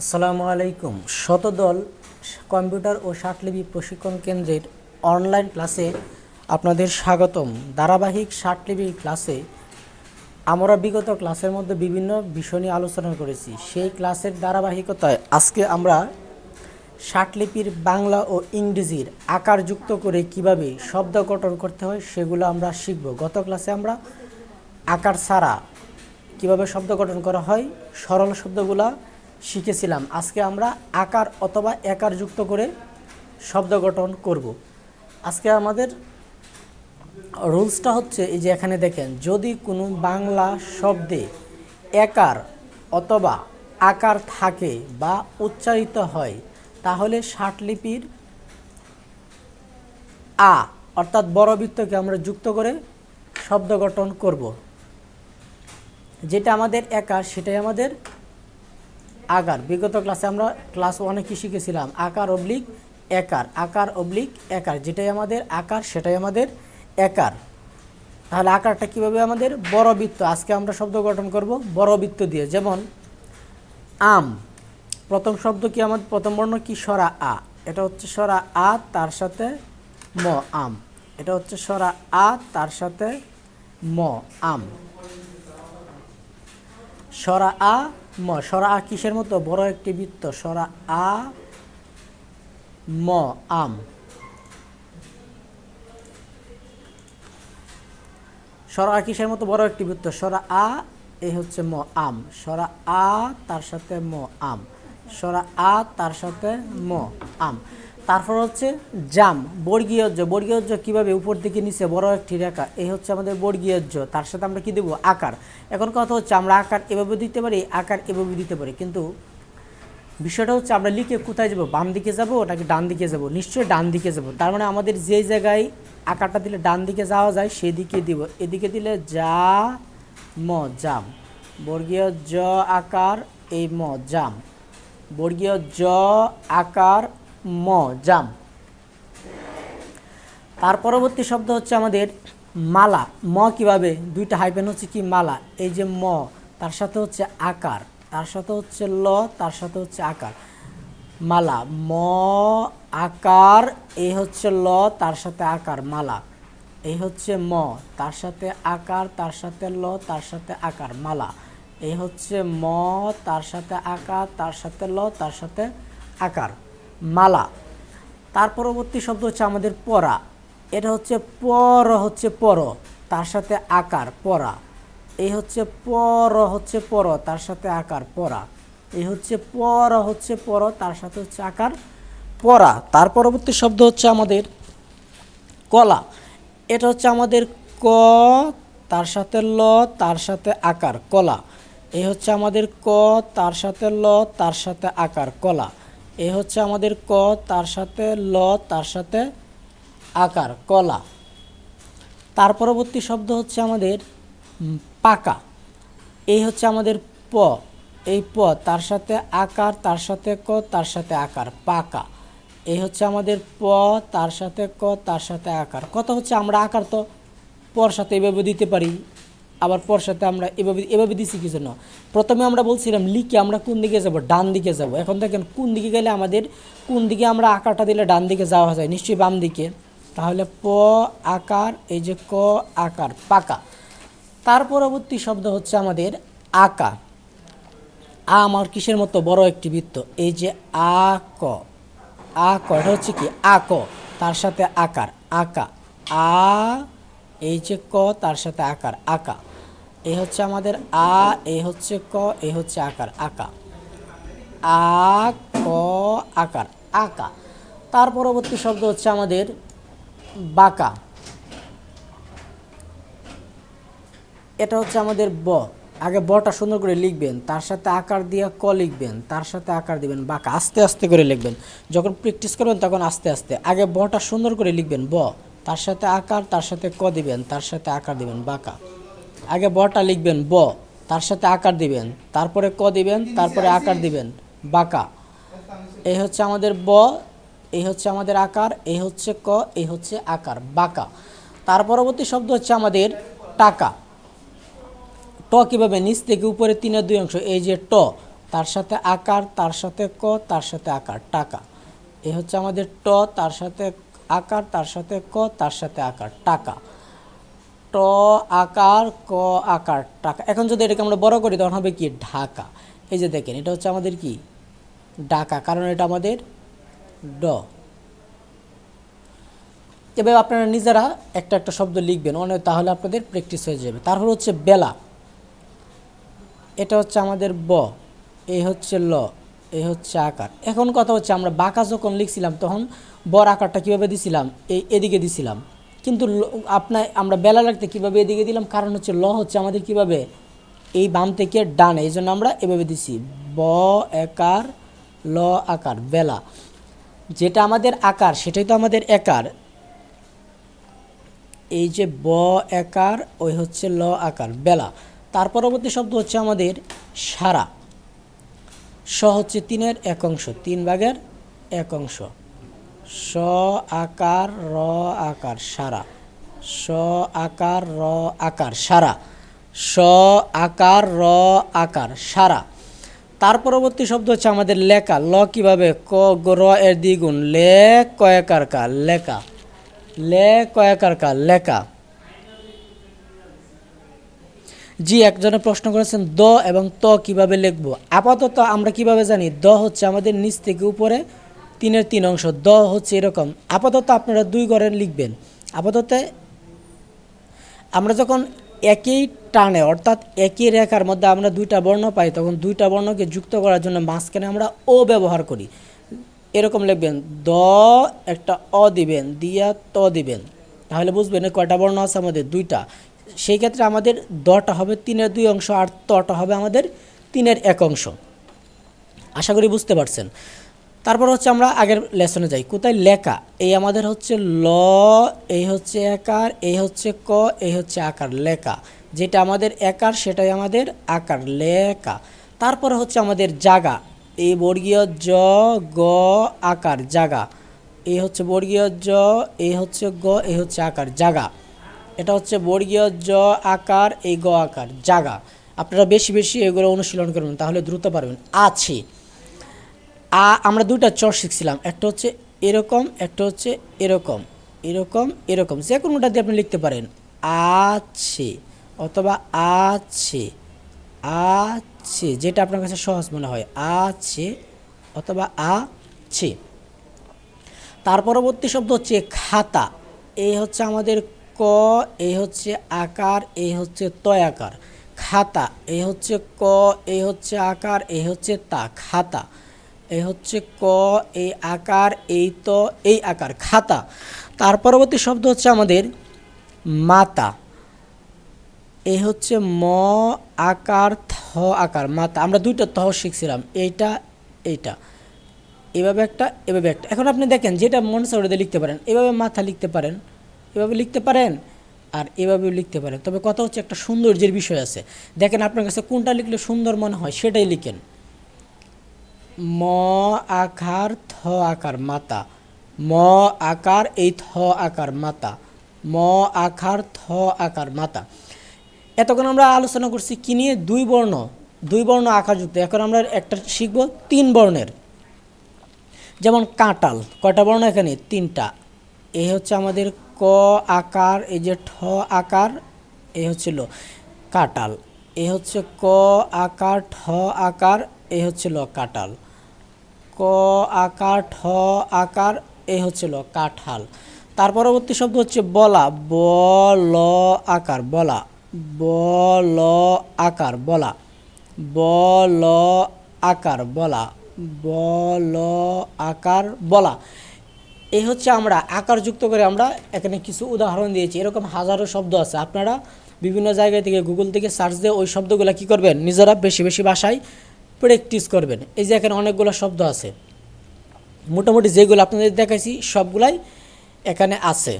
আসসালামু আলাইকুম। শতদল কম্পিউটার ও ষাটলিপি প্রশিক্ষণ কেন্দ্রের অনলাইন ক্লাসে আপনাদের স্বাগতম। ধারাবাহিক ষাটলিপি ক্লাসে আমরা বিগত ক্লাসের মধ্যে বিভিন্ন বিষয় নিয়ে আলোচনা করেছি। সেই ক্লাসের ধারাবাহিকতায় আজকে আমরা ষাটলিপির বাংলা ও ইংরেজির আকার যুক্ত করে কীভাবে শব্দ গঠন করতে হয় সেগুলো আমরা শিখব। গত ক্লাসে আমরা আকার ছাড়া কীভাবে শব্দ গঠন করা হয়, সরল শব্দগুলা শিখেছিলাম। আজকে আমরা আকার অথবা একার যুক্ত করে শব্দ গঠন করব। আজকে আমাদের রুলসটা হচ্ছে এই যে এখানে দেখেন, যদি কোনো বাংলা শব্দে একার অথবা আকার থাকে বা উচ্চারিত হয়, তাহলে ষাটলিপির আ, অর্থাৎ বড়বৃত্তকে আমরা যুক্ত করে শব্দ গঠন করব। যেটা আমাদের একার, সেটাই আমাদের আকার। বিগত ক্লাসে আমরা ক্লাস ওয়ানে কি শিখেছিলাম। আকার অবলিক একার। আকার অবলিক একার। যেটাই আমাদের আকার, সেটাই আমাদের একার। তাহলে আকারটা কীভাবে আমাদের? বড় বৃত্ত আজকে আমরা শব্দ গঠন করব বড় বৃত্ত দিয়ে। যেমন, আম। প্রথম শব্দ কি আমাদের? প্রথম বর্ণ কি? সরা আ। এটা হচ্ছে সরা আ, তার সাথে ম, আম। এটা হচ্ছে সরা আ, তার সাথে ম, আম। সরা আ ম, সরা আ কিসের মতো? বড় একটি বৃত্ত, সরা আ, ম, আম। সরা আ কিসের মতো? বড় একটি বৃত্ত, সরা আ এই হচ্ছে ম, আম। সরা আ, তার সাথে ম, আম। সরা আ, তার সাথে ম, আম। তারপর হচ্ছে জাম বর্গীয় বর্গীয় কীভাবে উপর দিকে নিচে বড় একটি রেখা? এই হচ্ছে আমাদের বর্গীয় তার সাথে আমরা কি দেবো? আকার। এখন কথা হচ্ছে আমরা আকার এভাবে দিতে পারি, আকার এভাবে দিতে পারি। কিন্তু বিষয়টা হচ্ছে আমরা লিখে কোথায় যাব? বাম দিকে যাব নাকি ডান দিকে যাব? নিশ্চয়ই ডান দিকে যাব। তার মানে আমাদের যে জায়গায় আকারটা দিলে ডান দিকে যাওয়া যায়, সেদিকে দিব। এদিকে দিলে যা, ম, জাম। বর্গীয় জ আকার, এই ম, জাম। বর্গীয় জ আকার ম জাম তার পরবর্তী শব্দ হচ্ছে আমাদের মালা ম কীভাবে দুইটা হাইপেন হচ্ছে কি মালা এই যে ম তার সাথে হচ্ছে আকার তার সাথে হচ্ছে ল তার সাথে হচ্ছে আকার মালা ম আকার এই হচ্ছে ল তার সাথে আকার মালা এই হচ্ছে ম তার সাথে আকার তার সাথে ল তার সাথে আকার মালা এই হচ্ছে ম তার সাথে আকার তার সাথে ল তার সাথে আকার মালা। তার পরবর্তী শব্দ হচ্ছে আমাদের পরা। এটা হচ্ছে পর হচ্ছে পর, তার সাথে আকার, পরা। এই হচ্ছে পর হচ্ছে পর, তার সাথে আকার, পরা। এই হচ্ছে পর হচ্ছে পর, তার সাথে হচ্ছে আকার, পরা। তার পরবর্তী শব্দ হচ্ছে আমাদের কলা। এটা হচ্ছে আমাদের ক, তার সাথে ল, তার সাথে আকার, কলা। এই হচ্ছে আমাদের ক, তার সাথে ল, তার সাথে আকার, কলা। এই হচ্ছে আমাদের ক, তার সাথে ল, তার সাথে আকার, কলা। তার পরবর্তী শব্দ হচ্ছে আমাদের পাকা। এই হচ্ছে আমাদের প। এই প, তার সাথে আকার, তার সাথে ক, তার সাথে আকার, পাকা। এই হচ্ছে আমাদের প, তার সাথে ক, তার সাথে আকার। কত হচ্ছে আমরা আকার তো পর সাথে এভাবে দিতে পারি। আবার পর সাথে আমরা এভাবে এভাবে দিছি কিছু না প্রথমে আমরা বলছিলাম লিখে আমরা কোন দিকে যাব? ডান দিকে যাব। এখন দেখেন কোন দিকে গেলে আমাদের, কোন দিকে আমরা আকারটা দিলে ডান দিকে যাওয়া যায়? নিশ্চয়ই বাম দিকে। তাহলে প আকার, এই যে ক আকার, পাকা। তার পরবর্তী শব্দ হচ্ছে আমাদের আকা। আ আমার কিসের মতো? বড় একটি বৃত্ত। এই যে আ, ক। আ, ক, এটা হচ্ছে কি? আ, ক। তার সাথে আকার। আকা। আ, এই যে ক, তার সাথে আকার। আকা। এই হচ্ছে আমাদের আ এই হচ্ছে ক এই হচ্ছে আকার, আকা। আ, ক, আকার, আকা। তার পরবর্তী শব্দ হচ্ছে আমাদের বাঁকা। এটা হচ্ছে আমাদের ব। আগে বটা সুন্দর করে লিখবেন, তার সাথে আকার দিয়ে ক লিখবেন, তার সাথে আকার দিবেন বাঁকা, আস্তে আস্তে করে লিখবেন। যখন প্র্যাকটিস করবেন তখন আস্তে আস্তে। আগে বটা সুন্দর করে লিখবেন ব, তার সাথে আকার, তার সাথে ক দিবেন, তার সাথে আকার দিবেন বাঁকা। আগে বটা লিখবেন ব, তার সাথে আকার দিবেন, তারপরে ক দিবেন, তারপরে আকার দিবেন, বাঁকা। এই হচ্ছে আমাদের ব, এই হচ্ছে আমাদের আকার, এই হচ্ছে ক, এই হচ্ছে আকার, বাঁকা। তার পরবর্তী শব্দ হচ্ছে আমাদের টাকা। ট কীভাবে? নিচ থেকে উপরে তিনের দুই অংশ, এই যে ট, তার সাথে আকার, তার সাথে ক, তার সাথে আকার, টাকা। এ হচ্ছে আমাদের ট, তার সাথে আকার, তার সাথে ক, তার সাথে আকার, টাকা। ট আকার, ক আকার, টাকা। এখন যদি এটাকে আমরা বড় করি, তখন হবে কি? ঢাকা। এই যে দেখেন, এটা হচ্ছে আমাদের কি? ডাকা কারণ এটা আমাদের ড। এবার আপনারা নিজেরা একটা একটা শব্দ লিখবেন, অনেক তাহলে আপনাদের প্র্যাকটিস হয়ে যাবে। তারপর হচ্ছে বেলা। এটা হচ্ছে আমাদের ব। এই হচ্ছে ল। এই হচ্ছে আকার। এখন কথা হচ্ছে, আমরা বাঁকা যখন লিখছিলাম, তখন বর আকারটা কীভাবে দিছিলাম? এই এদিকে দিছিলাম। কিন্তু আপনার আমরা বেলা লাগতে কীভাবে এদিকে দিলাম? কারণ হচ্ছে ল হচ্ছে আমাদের কীভাবে? এই বাম থেকে ডানে, এই জন্য আমরা এভাবে দিছি। ব, একার, ল, আকার, বেলা। যেটা আমাদের আকার, সেটাই তো আমাদের একার। এই যে ব, একার, ওই হচ্ছে ল, আকার, বেলা। তার পরবর্তী শব্দ হচ্ছে আমাদের সারা। স হচ্ছে তিনের এক অংশ, তিন ভাগের এক অংশ। স আকার, র আকার, সারা। স আকার, র আকার, সারা। স আকার, র আকার, সারা। তার পরবর্তী শব্দ হচ্ছে আমাদের লেখা। ল কীভাবে? ক র এর দ্বিগুণ। লে কয়াকার কা, লেখা। লে কয়াকার কা, লেখা। জি, একজনে প্রশ্ন করেছেন, দ এবং ত কীভাবে লিখব? আপাতত আমরা কীভাবে জানি? দ হচ্ছে আমাদের নিচ থেকে উপরে তিনের তিন অংশ, দ হচ্ছে এরকম। আপাতত আপনারা দুই ঘরে লিখবেন। আপাতত আমরা যখন একই টানে, অর্থাৎ একই রেখার মধ্যে আমরা দুইটা বর্ণ পাই, তখন দুইটা বর্ণকে যুক্ত করার জন্য মাঝখানে আমরা ও ব্যবহার করি। এরকম লিখবেন, দ একটা অ দিবেন, দিয়া ত দিবেন। তাহলে বুঝবেন কয়টা বর্ণ আছে আমাদের? দুইটা। সেই ক্ষেত্রে আমাদের দটা হবে তিনের দুই অংশ আর তটা হবে আমাদের তিনের এক অংশ। আশা করি বুঝতে পারছেন। তারপর হচ্ছে আমরা আগের লেসনে যাই। কোথায়? লেখা। এই আমাদের হচ্ছে ল, এই হচ্ছে একার, এই হচ্ছে ক, এই হচ্ছে আকার। লেখা। যেটা আমাদের একার, সেটাই আমাদের আকার। লেখা। তারপরে হচ্ছে আমাদের জাগা। এই বর্গীয় জ, গ, আকার, জাগা। এই হচ্ছে বর্গীয় জ, এই হচ্ছে গ, এই হচ্ছে আকার, জাগা। এটা হচ্ছে বর্গীয় জ, আকার, এই গ, আকার, জাগা। আপনারা বেশি বেশি এগুলো অনুশীলন করবেন, তাহলে দ্রুত পারবেন। আছে। আ, আমরা দুইটা চর শিখছিলাম। একটা হচ্ছে এরকম, একটা হচ্ছে এরকম। এরকম এরকম। যে কোনোটা দিয়ে আপনি লিখতে পারেন। আছে অথবা আছে আছে যেটা আপনার কাছে সহজ মনে হয়। আছে অথবা আছে তার পরবর্তী শব্দ হচ্ছে খাতা। এই হচ্ছে আমাদের ক এই হচ্ছে আকার এই হচ্ছে তয় আকার। খাতা এই হচ্ছে ক এই হচ্ছে আকার এই হচ্ছে তা। খাতা। এই হচ্ছে ক, এই আকার, এই ত, এই আকার, খাতা। তার পরবর্তী শব্দ হচ্ছে আমাদের মাতা। এই হচ্ছে ম, আকার, থ আকার, মাতা। আমরা দুইটা তহ শিখছিলাম, এইটা এইটা। এভাবে একটা এভাবে একটা। এখন আপনি দেখেন, যেটা মন সাউরিতে লিখতে পারেন। এভাবে মাথা লিখতে পারেন, এভাবে লিখতে পারেন আর এভাবেও লিখতে পারেন। তবে কথা হচ্ছে একটা সৌন্দর্যের বিষয় আছে। দেখেন আপনার কাছে কোনটা লিখলে সুন্দর মনে হয়, সেটাই লিখেন। ম আকার, থ আকার, মাতা। ম আকার, এই থ আকার, মাতা। ম আকার, থ আকার, মাতা। এতক্ষণ আমরা আলোচনা করছি কি নিয়ে? দুই বর্ণ। দুই বর্ণ আকারযুক্ত। এখন আমরা একটা শিখব তিন বর্ণের। যেমন কাঁটাল। কয়টা বর্ণ এখানে? তিনটা। এই হচ্ছে আমাদের ক আকার, এই যে ঠ আকার এই হচ্ছিল কাঁটাল। এই হচ্ছে ক আকার, ঠ আকার এই হচ্ছিল কাঁটাল। ক, আকার, ঠ, আকার এই হচ্ছিল কাঁঠাল। তার পরবর্তী শব্দ হচ্ছে বলা। ব, ল, আকার, বলা। ব, ল, আকার, বলা। ব, ল, আকার, বলা। ব, ল, আকার, বলা। এই হচ্ছে আমরা আকার যুক্ত করে আমরা এখানে কিছু উদাহরণ দিয়েছি। এরকম হাজারো শব্দ আছে। আপনারা বিভিন্ন জায়গা থেকে গুগল থেকে সার্চ দিয়ে ওই শব্দগুলো কী করবেন? নিজেরা বেশি বেশি ভাষায় প্র্যাকটিস করবেন। এই যে এখানে অনেকগুলো শব্দ আছে। মোটামুটি যেগুলো আপনাদের দেখাইছি, সবগুলাই এখানে আছে।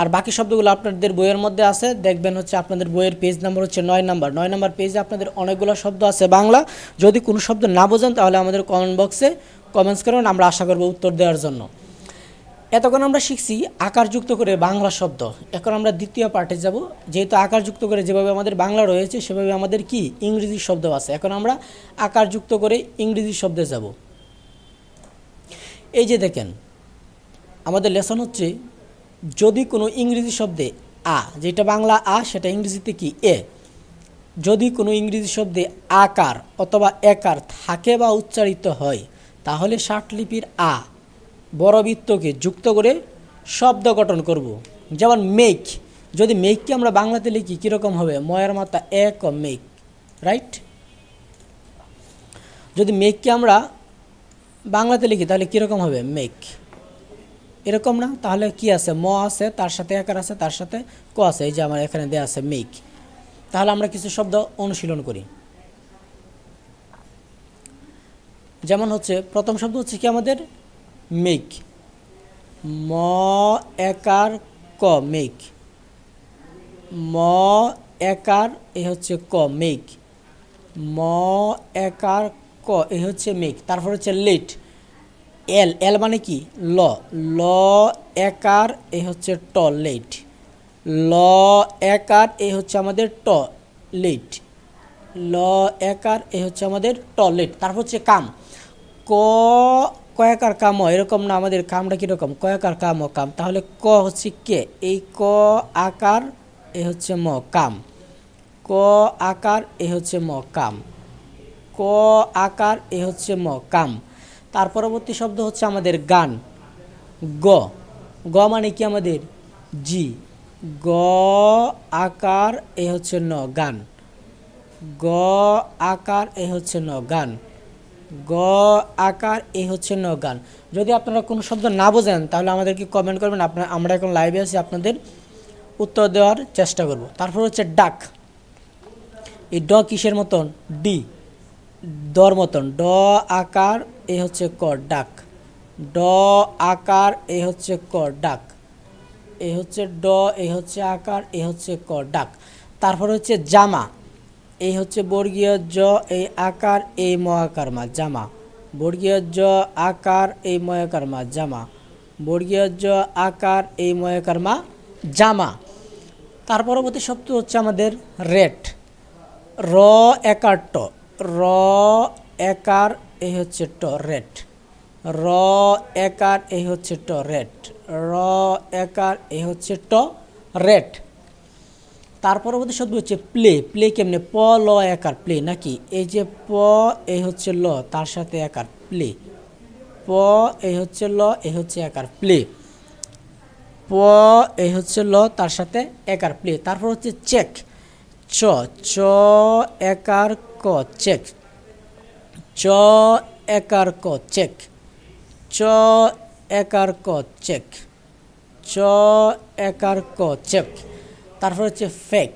আর বাকি শব্দগুলো আপনাদের বইয়ের মধ্যে আছে। দেখবেন হচ্ছে আপনাদের বইয়ের পেজ নাম্বার হচ্ছে নয় নাম্বার নয় নাম্বার পেজে আপনাদের অনেকগুলো শব্দ আছে বাংলা। যদি কোনো শব্দ না বোঝেন তাহলে আমাদের কমেন্ট বক্সে কমেন্টস করুন, আমরা আশা করব উত্তর দেওয়ার জন্য। এতক্ষণ আমরা শিখছি আকার যুক্ত করে বাংলা শব্দ। এখন আমরা দ্বিতীয় পার্টে যাব। যেহেতু আকার যুক্ত করে যেভাবে আমাদের বাংলা রয়েছে, সেভাবে আমাদের কি? ইংরেজি শব্দ আছে। এখন আমরা আকার যুক্ত করে ইংরেজি শব্দে যাব। এই যে দেখেন, আমাদের লেসন হচ্ছে, যদি কোনো ইংরেজি শব্দে আ, যেটা বাংলা আ, সেটা ইংরেজিতে কি? এ। যদি কোনো ইংরেজি শব্দে আকার অথবা একার থাকে বা উচ্চারিত হয়, তাহলে ষাটলিপির আ বড়বৃত্তকে যুক্ত করে শব্দ গঠন করব। যেমন মেক যদি মেককে আমরা বাংলাতে লিখি, কীরকম হবে? ময়ের মাতা এক ও মেক রাইট যদি মেককে আমরা বাংলাতে লিখি, তাহলে কীরকম হবে? মেক এরকম না? তাহলে কি আছে? ম আছে, তার সাথে একার আছে, তার সাথে ক আছে, এই যে আমার এখানে দেয়া আছে মেক তাহলে আমরা কিছু শব্দ অনুশীলন করি। যেমন হচ্ছে, প্রথম শব্দ হচ্ছে কি আমাদের? মেক ম একার ক মেক ম একার এ হচ্ছে ক মেক ম একার ক, এ হচ্ছে মেক তারপর হচ্ছে লেট। এল এল মানে কি? ল। ল একার এ হচ্ছে ট, লেট। ল একার এ হচ্ছে আমাদের ট, লেট। ল একার এ হচ্ছে আমাদের টলেট তারপর হচ্ছে কাম। ক কয়াকার কাম এরকম না আমাদের কামটা কীরকম? কয়াকার কাম ও কাম। তাহলে ক হচ্ছে কে? এই ক আকার, এ হচ্ছে ম কাম। ক আকার, এ হচ্ছে ম কাম। ক আকার, এ হচ্ছে ম কাম। তার পরবর্তী শব্দ হচ্ছে আমাদের গান। গ। গ মানে কি আমাদের? জি। গ আকার, এ হচ্ছে ন গান। গ আকার, এ হচ্ছে ন গান। গ, আকার, এ হচ্ছে ন গান। যদি আপনারা কোনো শব্দ না বোঝেন, তাহলে আমাদেরকে কমেন্ট করবেন। আপনার, আমরা এখন লাইভে আছি, আপনাদের উত্তর দেওয়ার চেষ্টা করব। তারপর হচ্ছে ডাক। এই ড কিসের মতন? ডি। দর মতন। ড, আকার, এ হচ্ছে ক, ডাক। ড, আকার, এ হচ্ছে ক, ডাক। এ হচ্ছে ড, এ হচ্ছে আকার, এ হচ্ছে ক, ডাক। তারপর হচ্ছে জামা। এই হচ্ছে বর্গীয় জ, এই আকার, এই ম আকার মা, জামা। বর্গীয় জ, আকার, এই ময়াকার মা, জামা। বর্গীয় জ, আকার, এই ময়াকার মা, জামা। তার পরবর্তী শব্দ হচ্ছে আমাদের রেট। র, একার ট। র, একার এই হচ্ছে ট, রেট। র, একার এই হচ্ছে ট, রেট। র, একার এই হচ্ছে ট, রেট। তার পরবর্তী শব্দ হচ্ছে প্লে। প্লে কেমনে? প, ল, একার। প্লে নাকি? এই যে প, এই হচ্ছে ল, তার সাথে একার। প্লে। প, এই হচ্ছে ল, এই হচ্ছে একার। প্লে। প, এই হচ্ছে ল, তার সাথে একার। প্লে। তারপর হচ্ছে চেক। চ চ, একার, ক, চেক। চ, একার, ক, চেক। চ, একার, ক, চেক। চ, একার, ক, চেক। তারপর হচ্ছে ফেক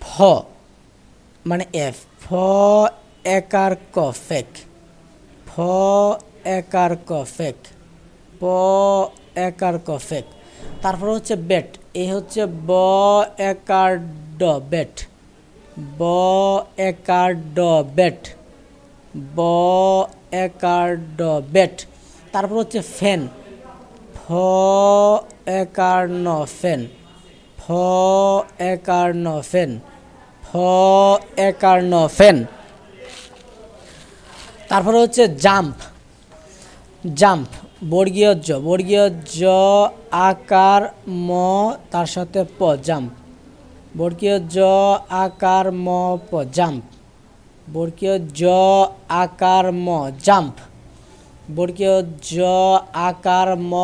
ফ মানে এফ ফ, একার ক ফেক ফ, একার ক ফেক প একার ক ফেক তারপর হচ্ছে বেট এই হচ্ছে ব, একার ড বেট ব, একার ড বেট ব, একার ড বেট তারপর হচ্ছে ফ্যান ফ, একার ন ফ্যান ফ একার ন ফ্যান ফ একার ন ফ্যান তারপরে হচ্ছে জাম্প। জাম্প বর্গীয় জ বর্গীয় জ আকার, ম, তার সাথে প, জাম্প। বর্গীয় জ আকার, ম, প, জাম্প। বর্গীয় জ আকার, ম, জাম্প। বর্গীয় জ আকার, ম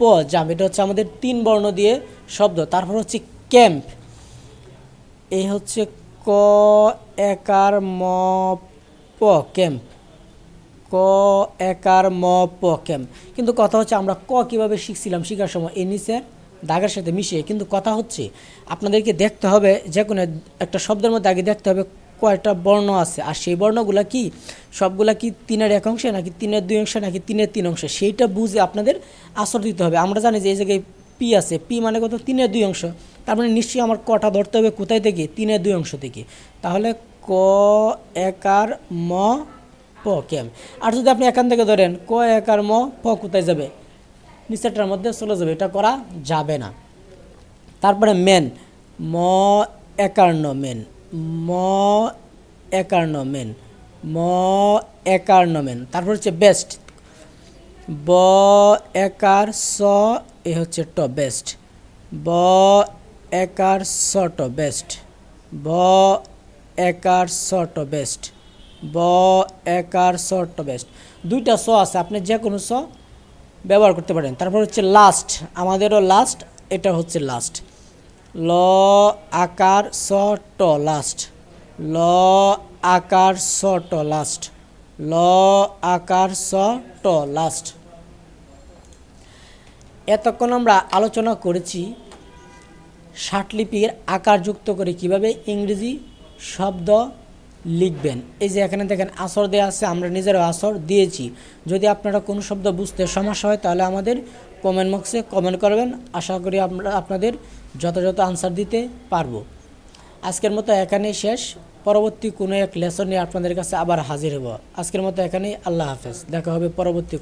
প জাম্প এটা হচ্ছে আমাদের তিন বর্ণ দিয়ে শব্দ। তারপর হচ্ছে ক্যাম্প। এই হচ্ছে ক, একার, ম, প, ক্যাম্প। ক, একার, ম, প, ক্যাম্প। কিন্তু কথা হচ্ছে আমরা ক কীভাবে শিখছিলাম শেখার সময় এই নিচে দাগের সাথে মিশিয়ে। কিন্তু কথা হচ্ছে আপনাদেরকে দেখতে হবে যে কোনো একটা শব্দের মধ্যে আগে দেখতে হবে কয়টা বর্ণ আছে। আর সেই বর্ণগুলা কি? সবগুলা কি তিনের এক অংশে নাকি তিনের দুই অংশে নাকি তিনের তিন অংশে? সেইটা বুঝে আপনাদের আসর দিতে হবে। আমরা জানি যে এই জায়গায় পি আছে। পি মানে কত? তিনের দুই অংশ। তার মানে নিশ্চয়ই আমার কটা ধরতে হবে কোথায় থেকে? তিনের দুই অংশ থেকে। তাহলে ক একার ম, প ক্যাম আর যদি আপনি এখান থেকে ধরেন, ক একার ম, প কোথায় যাবে? নিচেরটার মধ্যে চলে যাবে। এটা করা যাবে না। তারপরে মেন, ম একান্ন মেন। ম একার্নমেন ম একার্নমেন তারপর হচ্ছে বেস্ট। ব একার স, এ হচ্ছে ট, বেস্ট। ব একার স, ট, বেস্ট। ব একার স, ট, বেস্ট। ব একার স, ট, বেস্ট। দুইটা স আছে, আপনি যে কোনো স ব্যবহার করতে পারেন। তারপর হচ্ছে লাস্ট আমাদেরও লাস্ট এটা হচ্ছে লাস্ট ল, আকার, স, ট লাস্ট ল, আকার, স, ট লাস্ট ল, আকার, স, ট লাস্ট এতক্ষণ আমরা আলোচনা করেছি ষাটলিপির আকার যুক্ত করে কীভাবে ইংরেজি শব্দ লিখবেন। এই যে এখানে দেখেন আসর দেওয়া আছে, আমরা নিজেরও আসর দিয়েছি। যদি আপনারা কোনো শব্দ বুঝতে সমস্যা হয়, তাহলে আমাদের কমেন্ট বক্সে কমেন্ট করবেন। আশা করি আমরা আপনাদের যথাযথ আনসার দিতে পারব। আজকের মতো এখানেই শেষ। পরবর্তী কোনো এক লেসন নিয়ে আপনাদের কাছে আবার হাজির হব। আজকের মতো এখানেই। আল্লাহ হাফেজ। দেখা হবে পরবর্তী